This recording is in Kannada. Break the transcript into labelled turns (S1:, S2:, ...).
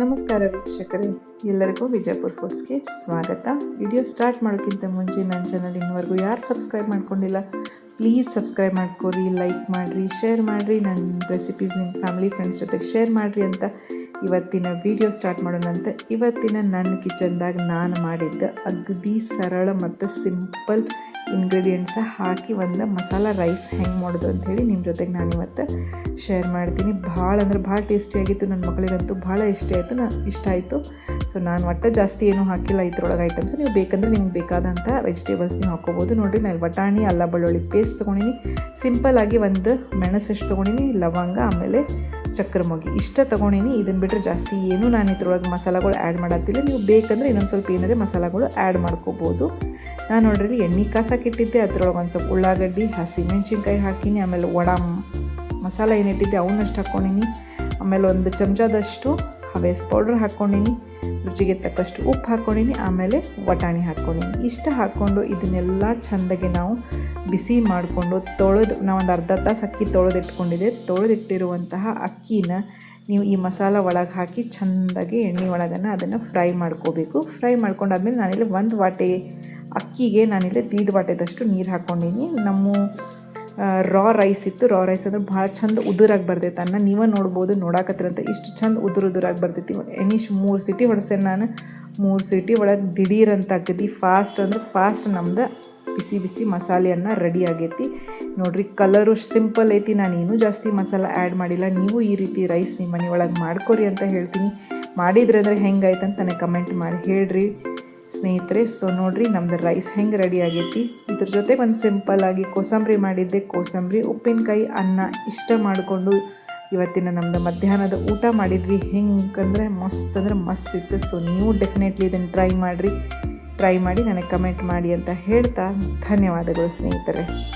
S1: ನಮಸ್ಕಾರ ವೀಕ್ಷಕರೇ, ಎಲ್ಲರಿಗೂ ವಿಜಯಪುರ್ ಫುಡ್ಸ್ಗೆ ಸ್ವಾಗತ. ವಿಡಿಯೋ ಸ್ಟಾರ್ಟ್ ಮಾಡೋಕ್ಕಿಂತ ಮುಂಚೆ ನನ್ನ ಚಾನಲ್ ಇನ್ನವರೆಗೂ ಯಾರು ಸಬ್ಸ್ಕ್ರೈಬ್ ಮಾಡ್ಕೊಂಡಿಲ್ಲ ಪ್ಲೀಸ್ ಸಬ್ಸ್ಕ್ರೈಬ್ ಮಾಡ್ಕೊರಿ ಲೈಕ್ ಮಾಡಿರಿ ಶೇರ್ ಮಾಡಿರಿ ನನ್ನ ರೆಸಿಪೀಸ್ ನಿಮ್ಮ ಫ್ಯಾಮಿಲಿ ಫ್ರೆಂಡ್ಸ್ ಜೊತೆಗೆ ಶೇರ್ ಮಾಡಿರಿ ಅಂತ ಇವತ್ತಿನ ವಿಡಿಯೋ ಸ್ಟಾರ್ಟ್ ಮಾಡೋಣಂತ ಇವತ್ತಿನ ನನ್ನ ಕಿಚನ್ದಾಗ ನಾನು ಮಾಡಿದ್ದ ಅಗದಿ ಸರಳ ಮತ್ತು ಸಿಂಪಲ್ ಇಂಗ್ರೀಡಿಯೆಂಟ್ಸ ಹಾಕಿ ಒಂದು ಮಸಾಲ ರೈಸ್ ಹೆಂಗೆ ಮಾಡೋದು ಅಂಥೇಳಿ ನಿಮ್ಮ ಜೊತೆಗೆ ನಾನು ಇವತ್ತು ಶೇರ್ ಮಾಡ್ತೀನಿ. ಭಾಳ ಅಂದ್ರೆ ಭಾಳ ಟೇಸ್ಟಿಯಾಗಿತ್ತು ನನ್ನ ಮಕ್ಕಳಿಗಂತೂ ಭಾಳ ಇಷ್ಟ ಆಯಿತು. ನಾ ಇಷ್ಟ ಆಯಿತು. ಸೊ ನಾನು ಒಟ್ಟು ಜಾಸ್ತಿ ಏನೂ ಹಾಕಿಲ್ಲ ಇದ್ರೊಳಗೆ ಐಟಮ್ಸ್ ನೀವು ಬೇಕಂದ್ರೆ ನಿಮ್ಗೆ ಬೇಕಾದಂಥ ವೆಜಿಟೇಬಲ್ಸ್ ನೀವು ಹಾಕೋಬೋದು. ನೋಡಿರಿ, ನಾನು ಬಟಾಣಿ ಅಲ್ಲ ಬೆಳ್ಳುಳ್ಳಿ ಪೇಸ್ಟ್ ತೊಗೊಂಡಿನಿ. ಸಿಂಪಲ್ಲಾಗಿ ಒಂದು ಮೆಣಸಷ್ಟು ತೊಗೊಂಡಿನಿ, ಲವಂಗ, ಆಮೇಲೆ ಮೊಗಿ ಇಷ್ಟ ತೊಗೊಂಡಿನಿ. ಇದನ್ನು ಬಿಟ್ಟರೆ ಜಾಸ್ತಿ ಏನೂ ನಾನು ಇದ್ರೊಳಗೆ ಮಸಾಲಗಳು ಆ್ಯಡ್ ಮಾಡತ್ತಿಲ್ಲ ನೀವು ಬೇಕಂದ್ರೆ ಇನ್ನೊಂದು ಸ್ವಲ್ಪ ಏನಾದ್ರೆ ಮಸಾಲಗಳು ಆ್ಯಡ್ ಮಾಡ್ಕೋಬೋದು. ನಾನು ನೋಡ್ರಿ ಎಣ್ಣೆ ಕಾಸಕ್ಕಿಟ್ಟಿದ್ದೆ ಅದ್ರೊಳಗೆ ಒಂದು ಸ್ವಲ್ಪ ಉಳ್ಳಾಗಡ್ಡಿ ಹಸಿಮೆಣ್ಸಿನ್ಕಾಯಿ ಹಾಕಿನಿ, ಆಮೇಲೆ ಒಣ ಮಸಾಲ ಏನಿಟ್ಟಿದ್ದೆ ಅವನ್ನಷ್ಟು ಹಾಕ್ಕೊಂಡಿನಿ ಆಮೇಲೆ ಒಂದು ಚಮಚದಷ್ಟು ಹವೇಸ್ ಪೌಡ್ರ್ ಹಾಕ್ಕೊಂಡಿನಿ ರುಚಿಗೆ ತಕ್ಕಷ್ಟು ಉಪ್ಪು ಹಾಕ್ಕೊಂಡಿನಿ ಆಮೇಲೆ ವಟಾಣಿ ಹಾಕ್ಕೊಂಡಿನಿ ಇಷ್ಟ ಹಾಕ್ಕೊಂಡು ಇದನ್ನೆಲ್ಲ ಚೆಂದಾಗಿ ನಾವು ಬಿಸಿ ಮಾಡಿಕೊಂಡು ತೊಳೆದು, ನಾವು ಅರ್ಧ ತಾಸು ಅಕ್ಕಿ ತೊಳೆದಿಟ್ಕೊಂಡಿದ್ದೆ ತೊಳೆದಿಟ್ಟಿರುವಂತಹ ಅಕ್ಕಿನ ನೀವು ಈ ಮಸಾಲ ಒಳಗೆ ಹಾಕಿ ಚೆಂದಾಗಿ ಎಣ್ಣೆ ಒಳಗನ್ನು ಅದನ್ನು ಫ್ರೈ ಮಾಡ್ಕೋಬೇಕು. ಫ್ರೈ ಮಾಡ್ಕೊಂಡಾದ್ಮೇಲೆ ನಾನಿಲ್ಲಿ ಒಂದು ವಾಟೆ ಅಕ್ಕಿಗೆ ನಾನಿಲ್ಲಿ ದೀಡ್ ಬಾಟೆದಷ್ಟು ನೀರು ಹಾಕ್ಕೊಂಡಿನಿ ನಮ್ಮ ರಾ ರೈಸ್ ಇತ್ತು. ರಾ ರೈಸ್ ಅಂದ್ರೆ ಭಾಳ ಚಂದ ಉದುರಾಗಿ ಬರ್ತೈತೆ ಅನ್ನ. ನೀವೇ ನೋಡ್ಬೋದು ನೋಡಾಕತ್ತಿರಂತ ಇಷ್ಟು ಚಂದ ಉದುರು ಉದುರಾಗಿ ಬರ್ತೈತಿ ಎನಿಶ್ ಮೂರು ಸಿಟಿ ಹೊಡೆಸೇನೆ ನಾನು. ಮೂರು ಸಿಟಿ ಒಳಗೆ ದಿಢೀರಂತ ಅಂತ ಆಗೈತಿ ಫಾಸ್ಟ್ ಅಂದ್ರೆ ಫಾಸ್ಟ್ ನಮ್ದು ಬಿಸಿ ಬಿಸಿ ಮಸಾಲೆಯನ್ನು ರೆಡಿ ಆಗೈತಿ. ನೋಡ್ರಿ ಕಲರು ಸಿಂಪಲ್ ಐತಿ. ನಾನು ಏನೂ ಜಾಸ್ತಿ ಮಸಾಲ ಆ್ಯಡ್ ಮಾಡಿಲ್ಲ. ನೀವು ಈ ರೀತಿ ರೈಸ್ ನಿಮ್ಮ ಮನೆ ಒಳಗೆ ಮಾಡ್ಕೊರಿ ಅಂತ ಹೇಳ್ತೀನಿ. ಮಾಡಿದ್ರೆ ಅಂದರೆ ಹೆಂಗಾಯ್ತು ಅಂತ ನನಗೆ ಕಮೆಂಟ್ ಮಾಡಿ ಹೇಳ್ರಿ. ಸ್ನೇಹಿತರೆ ಸೊ ನೋಡ್ರಿ ನಮ್ದು ರೈಸ್ ಹೆಂಗೆ ರೆಡಿ ಆಗೈತಿ. ಇದ್ರ ಜೊತೆ ಒಂದು ಸಿಂಪಲ್ಲಾಗಿ ಕೋಸಂಬರಿ ಮಾಡಿದ್ದೆ. ಕೋಸಂಬರಿ ಉಪ್ಪಿನಕಾಯಿ, ಅನ್ನ ಇಷ್ಟ ಮಾಡಿಕೊಂಡು ಇವತ್ತಿನ ನಮ್ಮದು ಮಧ್ಯಾಹ್ನದ ಊಟ ಮಾಡಿದ್ವಿ. ಹೆಂಗಂದ್ರೆ ಮಸ್ತ್ ಅಂದ್ರೆ ಮಸ್ತ್ ಇತ್ತು. ಸೊ ನೀವು ಡೆಫಿನೆಟ್ಲಿ ಇದನ್ನು ಟ್ರೈ ಮಾಡಿರಿ. ಟ್ರೈ ಮಾಡಿ ನನಗೆ ಕಮೆಂಟ್ ಮಾಡಿ ಅಂತ ಹೇಳ್ತಾ ಧನ್ಯವಾದಗಳು ಸ್ನೇಹಿತರೆ.